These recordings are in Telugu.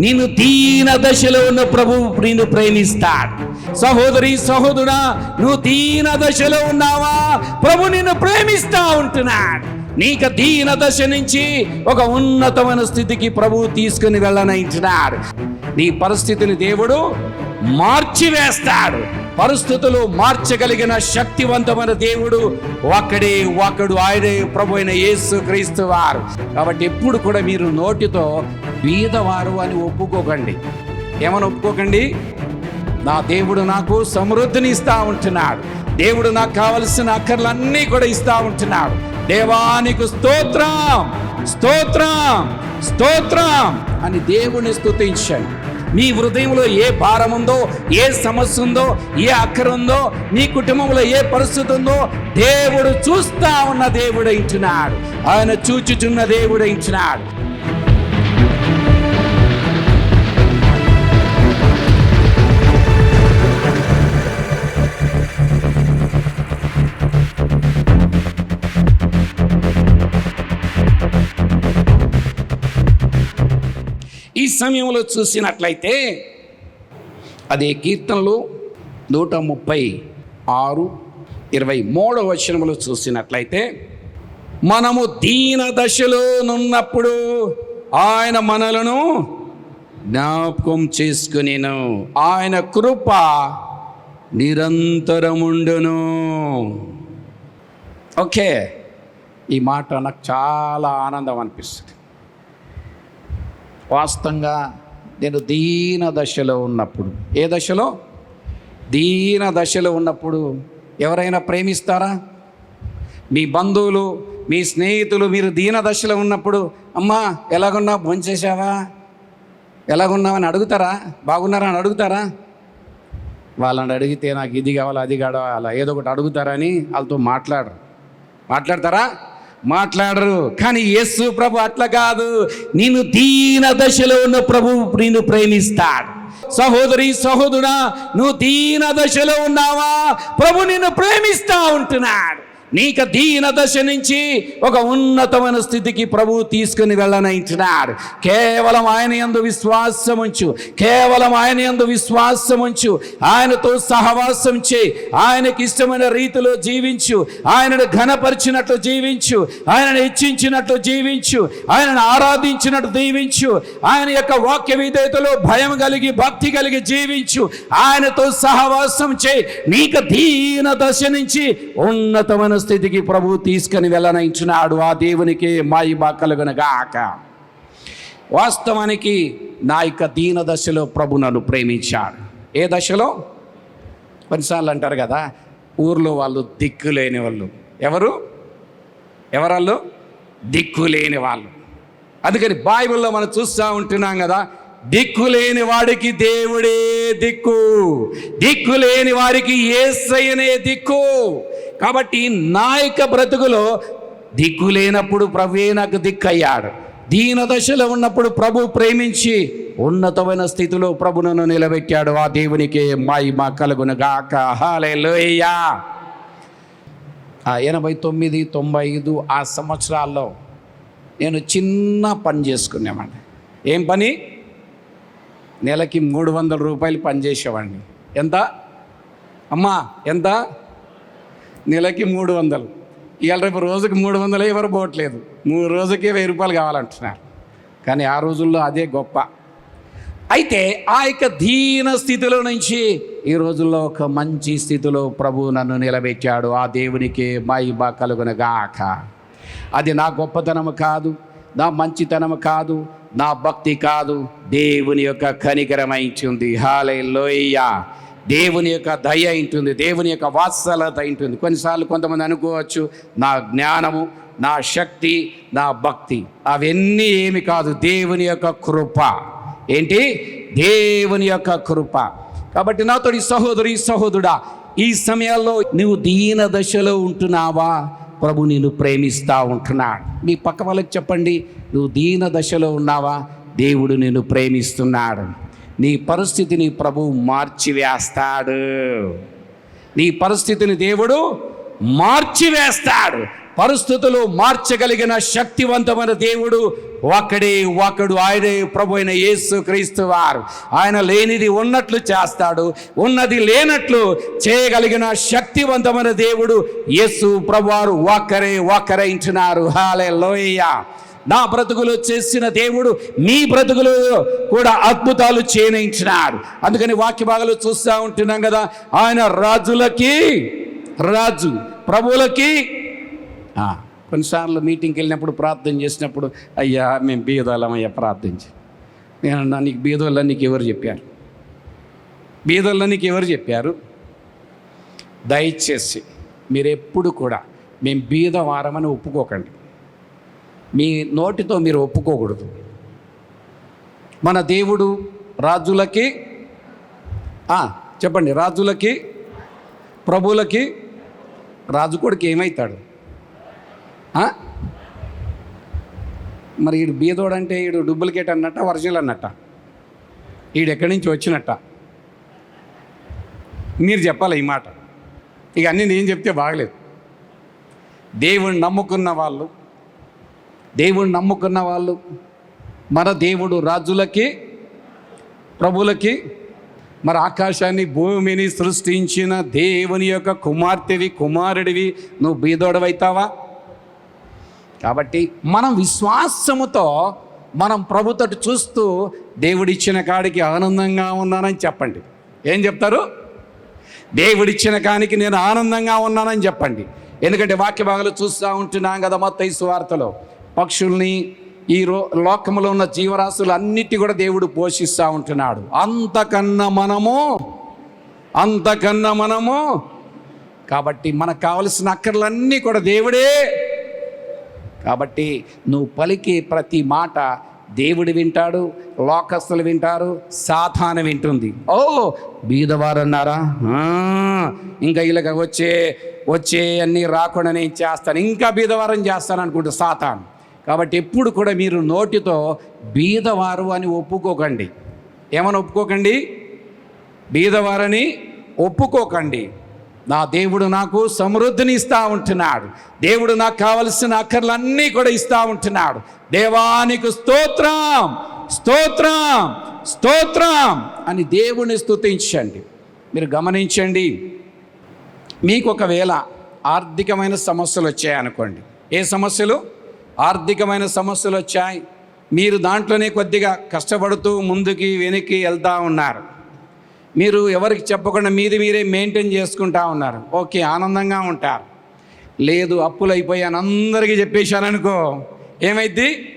నేను దీన దశలో ఉన్న ప్రభు నిన్ను ప్రేమిస్తాడు. సహోదరి సహోదరుడా నువ్వు దీన దశలో ఉన్నావా? ప్రభు నిన్ను ప్రేమిస్తా ఉంటున్నాడు. నీకు దీన దశ నుంచి ఒక ఉన్నతమైన స్థితికి ప్రభు తీసుకుని వెళ్ళనంటున్నాడు నీ పరిస్థితిని దేవుడు మార్చివేస్తాడు. పరిస్థితులు మార్చగలిగిన శక్తివంతమైన దేవుడు ఒక్కడే ఒక్కడు ఆయనే ప్రభు అయిన యేసు క్రీస్తు వారు. కాబట్టి ఎప్పుడు కూడా మీరు నోటితో బీదవారు అని ఒప్పుకోకండి. ఏమని ఒప్పుకోకండి? నా దేవుడు నాకు సమృద్ధిని ఇస్తా ఉంటున్నాడు. దేవుడు నాకు కావలసిన అక్కర్లన్నీ కూడా ఇస్తా ఉంటున్నాడు. దేవానికి స్తోత్రం స్తోత్రం స్తోత్రం అని దేవుని స్తుతించండి. మీ హృదయంలో ఏ భారం ఉందో ఏ సమస్య ఉందో ఏ అక్కర ఉందో మీ కుటుంబంలో ఏ పరిస్థితి ఉందో దేవుడు చూస్తా ఉన్న దేవుడు ఇంటున్నాడు ఆయన చూచుచున్న దేవుడు ఈ సమయంలో చూసినట్లయితే అదే కీర్తనలు నూట ముప్పై ఆరు ఇరవై మూడవ వచనంలో చూసినట్లయితే మనము దీన దశలో నున్నప్పుడు ఆయన మనలను జ్ఞాపకం చేసుకునేను. ఆయన కృప నిరంతరముండును. ఓకే ఈ మాట నాకు చాలా ఆనందం అనిపిస్తుంది. వాస్తవంగా నేను దీన దశలో ఉన్నప్పుడు. ఏ దశలో? దీన దశలో ఉన్నప్పుడు ఎవరైనా ప్రేమిస్తారా? మీ బంధువులు మీ స్నేహితులు మీరు దీన దశలో ఉన్నప్పుడు అమ్మా ఎలాగున్నా భోంచేసావా ఎలాగున్నావని అడుగుతారా? బాగున్నారా అని అడుగుతారా? వాళ్ళని అడిగితే నాకు ఇది కావాలి అది కావాలా? ఏదో ఒకటి అడుగుతారని వాళ్ళతో మాట్లాడరు. మాట్లాడతారా? మాట్లాడరు. కానీ యేసు ప్రభు అట్లా కాదు. నేను దీన దశలో ఉన్న ప్రభు నిన్ను ప్రేమిస్తాడు. సహోదరి సహోదరుడా నువ్వు దీన దశలో ఉన్నావా? ప్రభు నిన్ను ప్రేమిస్తా ఉంటున్నాడు. నీక దీన దశ నుంచి ఒక ఉన్నతమైన స్థితికి ప్రభువు తీసుకుని వెళ్ళనయించినాడు కేవలం ఆయన యందు విశ్వాసం ఉంచు. కేవలం ఆయన యందు విశ్వాసం ఉంచు. ఆయనతో సహవాసం చేయి. ఆయనకి ఇష్టమైన రీతిలో జీవించు. ఆయనను ఘనపరిచినట్లు జీవించు. ఆయనను హెచ్చించినట్లు జీవించు. ఆయనను ఆరాధించినట్టు దీవించు. ఆయన యొక్క వాక్య విధేయతలో భయం కలిగి భక్తి కలిగి జీవించు. ఆయనతో సహవాసం చేయి. నీకు దీన దశ నుంచి ఉన్నతమైన స్థితికి ప్రభు తీసుకుని వెళ్ళనించున్నాడు ఆ దేవునికి మాయిబా కలుగునగాక. వాస్తవానికి నా యొక్క దీన దశలో ప్రభు నన్ను ప్రేమించాడు. ఏ దశలో? కొన్నిసార్లు అంటారు కదా ఊర్లో వాళ్ళు దిక్కు లేని వాళ్ళు. ఎవరు? ఎవరాళ్ళు? దిక్కు లేని వాళ్ళు. అందుకని బైబిల్లో మనం చూస్తూ ఉంటున్నాం కదా దిక్కు లేని వాడికి దేవుడే దిక్కు. దిక్కు లేని వారికి ఏసయ్యనే దిక్కు. కాబట్టి నాయక బ్రతుకులో దిక్కు లేనప్పుడు ప్రభువే నాకు దిక్కయ్యాడు. దీన దశలో ఉన్నప్పుడు ప్రభు ప్రేమించి ఉన్నతమైన స్థితిలో ప్రభునను నిలబెట్టాడు. ఆ దేవునికి మాయి మా కలుగును గాక హాలేలుయా ఆ ఎనభై తొమ్మిది తొంభై ఐదు ఆ సంవత్సరాల్లో నేను చిన్న పని చేసుకునేవాడిని. ఏం పని? నెలకి మూడు వందల రూపాయలు పని చేసేవాడిని. ఎంత? అమ్మా ఎంత? నెలకి మూడు వందలు. ఇవాళ రేపు రోజుకి మూడు వందలు ఎవరు పోవట్లేదు. మూడు రోజుకే వెయ్యి రూపాయలు కావాలంటున్నారు. కానీ ఆ రోజుల్లో అదే గొప్ప. అయితే ఆ యొక్క దీన స్థితిలో నుంచి ఈ రోజుల్లో ఒక మంచి స్థితిలో ప్రభు నన్ను నిలబెట్టాడు. ఆ దేవునికి మైబా కలుగునగాక. అది నా గొప్పతనము కాదు నా మంచితనము కాదు నా భక్తి కాదు. దేవుని యొక్క కనికరమైంది. హాలే లోయ దేవుని యొక్క దయ ఉంటుంది దేవుని యొక్క వాత్సలత ఉంటుంది కొన్నిసార్లు కొంతమంది అనుకోవచ్చు నా జ్ఞానము నా శక్తి నా భక్తి అవన్నీ ఏమి కాదు దేవుని యొక్క కృప. ఏంటి? దేవుని యొక్క కృప. కాబట్టి నాతోటి సహోదరి సహోదరుడా ఈ సమయాల్లో నువ్వు దీన దశలో ఉంటున్నావా? ప్రభు నిన్ను ప్రేమిస్తా ఉంటున్నాడు. మీ పక్క వాళ్ళకి చెప్పండి నువ్వు దీన దశలో ఉన్నావా? దేవుడు నిన్ను ప్రేమిస్తున్నాడు. నీ పరిస్థితిని ప్రభు మార్చివేస్తాడు. నీ పరిస్థితిని దేవుడు మార్చివేస్తాడు. పరిస్థితులు మార్చగలిగిన శక్తివంతమైన దేవుడు ఒక్కడే ఒక్కడు ఆయనే ప్రభు అయిన యేసు క్రీస్తు వారు. ఆయన లేనిది ఉన్నట్లు చేస్తాడు ఉన్నది లేనట్లు చేయగలిగిన శక్తివంతమైన దేవుడు యేసు ప్రభువారు ఒక్కరే ఒక్కరే ఇంటున్నారు హాలే లోయ నా బ్రతుకులు చేసిన దేవుడు మీ బ్రతుకులు కూడా అద్భుతాలు చేయించినాడు. అందుకని వాక్య భాగాలు చూస్తూ ఉంటున్నాం కదా ఆయన రాజులకి రాజు ప్రభువులకి కొన్నిసార్లు మీటింగ్కి వెళ్ళినప్పుడు ప్రార్థన చేసినప్పుడు అయ్యా మేము బీదోళ్ళమయ్యా ప్రార్థించి. నేను నీకు బీదోళ్ళని నీకు ఎవరు చెప్పారు? బీదోళ్ళని నీకు ఎవరు చెప్పారు? దయచేసి మీరెప్పుడు కూడా మేము బీదవారమని ఒప్పుకోకండి. మీ నోటితో మీరు ఒప్పుకోకూడదు. మన దేవుడు రాజులకి చెప్పండి రాజులకి ప్రభులకి రాజు కొడుకు ఏమవుతాడు మరి ఈడు బీదోడంటే ఈడు డూప్లికేట్ అన్నట్ట ఒరిజినల్ అన్నట్ట? ఈడు ఎక్కడి నుంచి వచ్చినట్ట? మీరు చెప్పాలి ఈ మాట. ఇక అన్నీ నేను చెప్తే బాగలేదు. దేవుణ్ణి నమ్ముకున్న వాళ్ళు దేవుడు నమ్ముకున్న వాళ్ళు మన దేవుడు రాజులకి ప్రభులకి మరి ఆకాశాన్ని భూమిని సృష్టించిన దేవుని యొక్క కుమార్తెవి కుమారుడివి నువ్వు బీదోడవైతావా? కాబట్టి మనం విశ్వాసముతో మనం ప్రభుతోటి చూస్తూ దేవుడిచ్చిన కాడికి ఆనందంగా ఉన్నానని చెప్పండి. ఏం చెప్తారు? దేవుడిచ్చిన కానికి నేను ఆనందంగా ఉన్నానని చెప్పండి. ఎందుకంటే వాక్య భాగాలు చూస్తూ ఉంటున్నాం కదా మొత్తం ఈ సువార్తలో. పక్షుల్ని ఈ రో లోకంలో ఉన్న జీవరాశులు అన్నిటి కూడా దేవుడు పోషిస్తూ ఉంటున్నాడు. అంతకన్నా మనము అంతకన్నా మనము కాబట్టి మనకు కావలసిన అక్కర్లన్నీ కూడా దేవుడే. కాబట్టి నువ్వు పలికే ప్రతి మాట దేవుడు వింటాడు లోకస్తులు వింటారు సాధాన వింటుంది. ఓ బీదవారు అన్నారా? ఇంకా ఇలాగ వచ్చే వచ్చే అన్నీ రాకుండా నేను చేస్తాను ఇంకా బీదవారం చేస్తాను అనుకుంటా సాతాను. కాబట్టి ఎప్పుడు కూడా మీరు నోటితో బీదవారు అని ఒప్పుకోకండి. ఏమని ఒప్పుకోకండి? బీదవారని ఒప్పుకోకండి. నా దేవుడు నాకు సమృద్ధిని ఇస్తూ ఉంటున్నాడు. దేవుడు నాకు కావలసిన అక్కర్లన్నీ కూడా ఇస్తూ ఉంటున్నాడు. దేవానికి స్తోత్రం స్తోత్రం స్తోత్రం అని దేవుని స్తుతించండి. మీరు గమనించండి మీకు ఒకవేళ ఆర్థికమైన సమస్యలు వచ్చాయనుకోండి. ఏ సమస్యలు? ఆర్థికమైన సమస్యలు వచ్చాయి. మీరు దాంట్లోనే కొద్దిగా కష్టపడుతూ ముందుకి వెనక్కి వెళ్తూ ఉన్నారు. మీరు ఎవరికి చెప్పకుండా మీది మీరే మెయింటైన్ చేసుకుంటా ఉన్నారు. ఓకే ఆనందంగా ఉంటారు. లేదు అప్పులు అయిపోయాను అందరికీ చెప్పేశారనుకో ఏమైద్ది?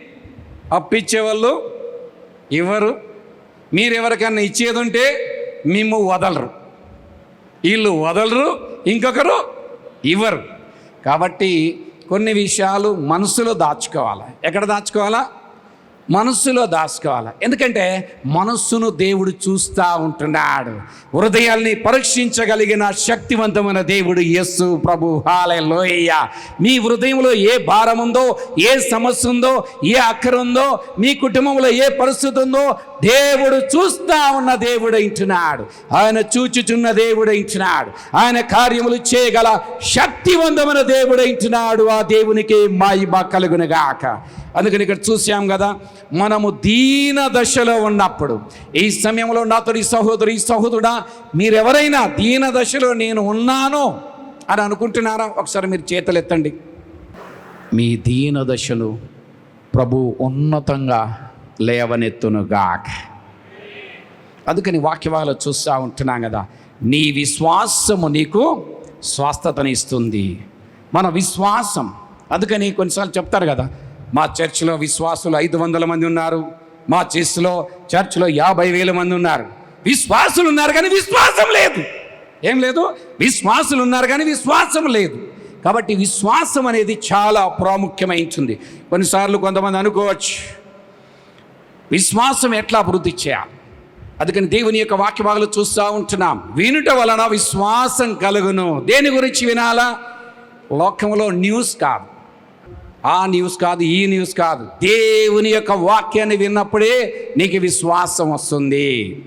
అప్పు ఇచ్చేవాళ్ళు ఇవ్వరు మీరు ఎవరికన్నా ఇచ్చేది ఉంటే మేము వదలరు. వీళ్ళు వదలరు ఇంకొకరు ఇవ్వరు. కాబట్టి కొన్ని విషయాలు మనసులో దాచుకోవాలి? ఎక్కడ దాచుకోవాలా? మనస్సులో దాచుకోవాలి. ఎందుకంటే మనస్సును దేవుడు చూస్తూ ఉంటున్నాడు. హృదయాల్ని పరీక్షించగలిగిన శక్తివంతమైన దేవుడు యస్సు ప్రభు. హాలే లోయ మీ హృదయంలో ఏ భారం ఉందో ఏ సమస్య ఉందో ఏ అక్కర ఉందో మీ కుటుంబంలో ఏ పరిస్థితి ఉందో దేవుడు చూస్తా ఉన్న దేవుడైంటున్నాడు ఆయన చూచుచున్న దేవుడైంటున్నాడు ఆయన కార్యములు చేయగల శక్తివంతమైన దేవుడైంటున్నాడు ఆ దేవునికి మాయిబా కలుగునుగాక. అందుకని ఇక్కడ చూసాం కదా మనము దీన దశలో ఉన్నప్పుడు ఈ సమయంలో నాతో ఈ సహోదరు ఈ సహోదరుడా మీరెవరైనా దీన దశలో నేను ఉన్నాను అని అనుకుంటున్నారా? ఒకసారి మీరు చేతులెత్తండి. మీ దీన దశను ప్రభు ఉన్నతంగా లేవనెత్తునుగాక. అందుకని వాక్యవాలు చూస్తూ ఉంటున్నాం కదా నీ విశ్వాసము నీకు స్వస్థతని ఇస్తుంది మన విశ్వాసం అందుకని కొన్నిసార్లు చెప్తారు కదా మా చర్చిలో విశ్వాసులు ఐదు వందల మంది ఉన్నారు మా చర్చిలో చర్చిలో యాభై వేల మంది ఉన్నారు. విశ్వాసులు ఉన్నారు కానీ విశ్వాసం లేదు. ఏం లేదు? విశ్వాసులు ఉన్నారు కానీ విశ్వాసం లేదు. కాబట్టి విశ్వాసం అనేది చాలా ప్రాముఖ్యమైంది. కొన్నిసార్లు కొంతమంది అనుకోవచ్చు విశ్వాసం ఎట్లా అభివృద్ధి చేయాలి? అందుకని దేవుని యొక్క వాక్యభాగాలు చూస్తూ ఉంటున్నాం. వినుట వలన విశ్వాసం కలుగును. దేని గురించి వినాలా? లోకంలో న్యూస్ కాదు. ఆ న్యూస్ కాదు ఈ న్యూస్ కాదు. దేవుని యొక్క వాక్యాన్ని విన్నప్పుడే నీకు విశ్వాసం వస్తుంది.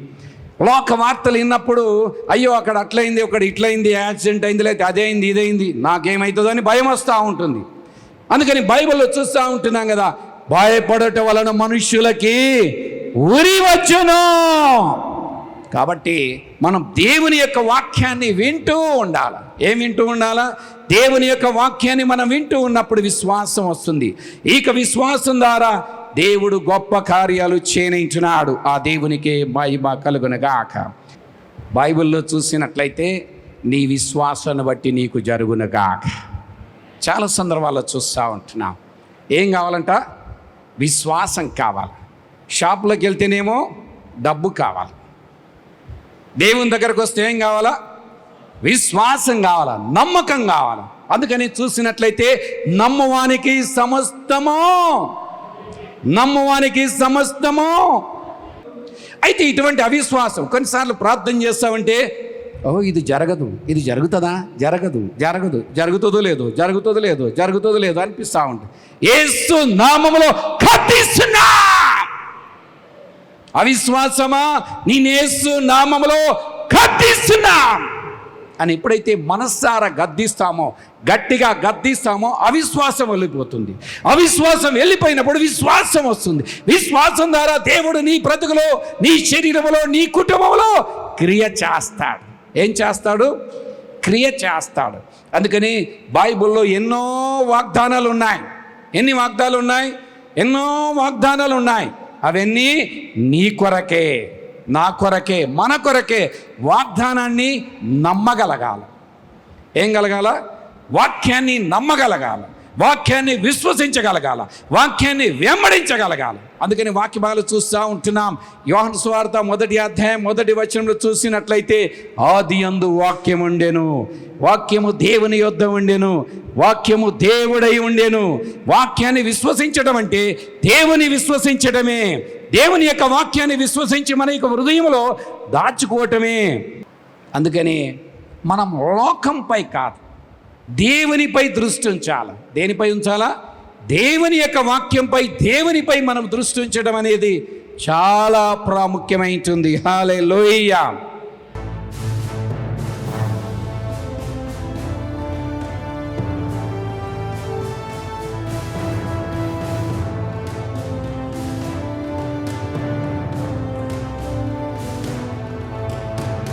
లోక వార్తలు విన్నప్పుడు అయ్యో అక్కడ అట్లయింది ఒకటి ఇట్లయింది యాక్సిడెంట్ అయింది లేకపోతే అదైంది ఇదైంది నాకేమవుతుందో అని భయం వస్తూ ఉంటుంది. అందుకని బైబిల్లో చూస్తూ ఉంటున్నాం కదా భయపడట వలన మనుష్యులకి ఉరి వచ్చును. కాబట్టి మనం దేవుని యొక్క వాక్యాన్ని వింటూ ఉండాలి. ఏం వింటూ ఉండాలా? దేవుని యొక్క వాక్యాన్ని మనం వింటూ ఉన్నప్పుడు విశ్వాసం వస్తుంది. ఇక విశ్వాసం ద్వారా దేవుడు గొప్ప కార్యాలు చేనించినాడు. ఆ దేవునికి మహిమ కలుగునగాక. బైబిల్లో చూసినట్లయితే నీ విశ్వాసాన్ని బట్టి నీకు జరుగునగాక. చాలా సందర్భాల్లో చూస్తూ ఉంటున్నాం. ఏం కావాలంట? విశ్వాసం కావాలి. షాప్లోకి వెళ్తేనేమో డబ్బు కావాలి. దేవుని దగ్గరకు వస్తే ఏం కావాలా? విశ్వాసం కావాలా? నమ్మకం కావాలా? అందుకని చూసినట్లయితే నమ్మవానికి సమస్తము నమ్మవానికి సమస్తము. అయితే ఇటువంటి అవిశ్వాసం కొన్నిసార్లు ప్రార్థన చేస్తామంటే ఓ ఇది జరగదు. ఇది జరుగుతుందా? జరగదు. జరగదు. జరుగుతుందో లేదు? జరుగుతుందో లేదు? జరుగుతుందో లేదు అనిపిస్తూ ఉంటుంది ఏసు నామములో కట్టిస్తున్నా! అవిశ్వాసమా? నేనేసు నామములో కట్టిస్తున్నా! అని ఎప్పుడైతే మనస్సారా గద్దిస్తామో గట్టిగా గద్దిస్తామో అవిశ్వాసం వెళ్ళిపోతుంది. అవిశ్వాసం వెళ్ళిపోయినప్పుడు విశ్వాసం వస్తుంది. విశ్వాసం ద్వారా దేవుడు నీ బ్రతుకులో నీ శరీరంలో నీ కుటుంబంలో క్రియ చేస్తాడు. ఏం చేస్తాడు? క్రియ చేస్తాడు. అందుకని బైబిల్లో ఎన్నో వాగ్దానాలు ఉన్నాయి ఎన్ని వాగ్దానాలు ఉన్నాయి ఎన్నో వాగ్దానాలు ఉన్నాయి అవన్నీ నీ కొరకే నా కొరకే మన కొరకే వాగ్దానాన్ని నమ్మగలగాల. ఏం కలగాల? వాక్యాన్ని నమ్మగలగాల. వాక్యాన్ని విశ్వసించగలగాల. వాక్యాన్ని వెంబడించగలగాలి. అందుకని వాక్య భాగాలు చూస్తూ ఉంటున్నాం. యోహన్ స్వార్థ మొదటి అధ్యాయం మొదటి వచనంలో చూసినట్లయితే ఆది అందు వాక్యం ఉండెను. వాక్యము దేవుని యొద్ద ఉండెను. వాక్యము దేవుడై ఉండెను. వాక్యాన్ని విశ్వసించడం అంటే దేవుని విశ్వసించడమే. దేవుని యొక్క వాక్యాన్ని విశ్వసించి మన యొక్క హృదయంలో దాచుకోవటమే. అందుకని మనం లోకంపై కాదు. దేవునిపై దృష్టి ఉంచాలి. దేనిపై ఉంచాలా? దేవుని యొక్క వాక్యంపై దేవునిపై మనం దృష్టి ఉంచడం అనేది చాలా ప్రాముఖ్యమైంటుంది. హాలే లోయ